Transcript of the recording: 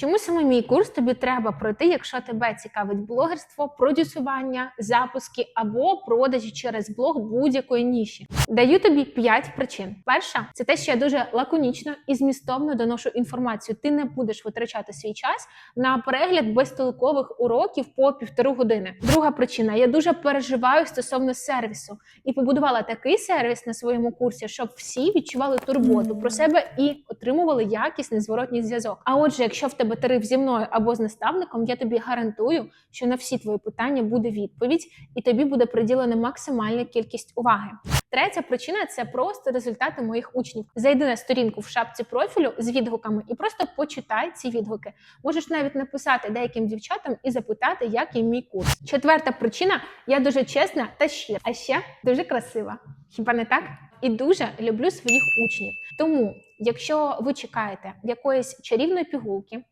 Чому саме мій курс тобі треба пройти, якщо тебе цікавить блогерство, продюсування, запуски або продажі через блог будь-якої ніші? Даю тобі 5 причин. Перша це те, що я дуже лаконічно і змістовно доношу інформацію. Ти не будеш витрачати свій час на перегляд безтолкових уроків по півтори години. Друга причина: я дуже переживаю стосовно сервісу і побудувала такий сервіс на своєму курсі, щоб всі відчували турботу про себе і отримували якісний зворотній зв'язок. А отже, якщо в тебе тариф зі мною або з наставником, я тобі гарантую, що на всі твої питання буде відповідь, і тобі буде приділена максимальна кількість уваги. Третя причина це просто результати моїх учнів. Зайди на сторінку в шапці профілю з відгуками і просто почитай ці відгуки. Можеш навіть написати деяким дівчатам і запитати, як їм мій курс. Четверта причина: я дуже чесна та щира, а ще дуже красива. Хіба не так? І дуже люблю своїх учнів. Тому, якщо ви чекаєте якоїсь чарівної пігулки,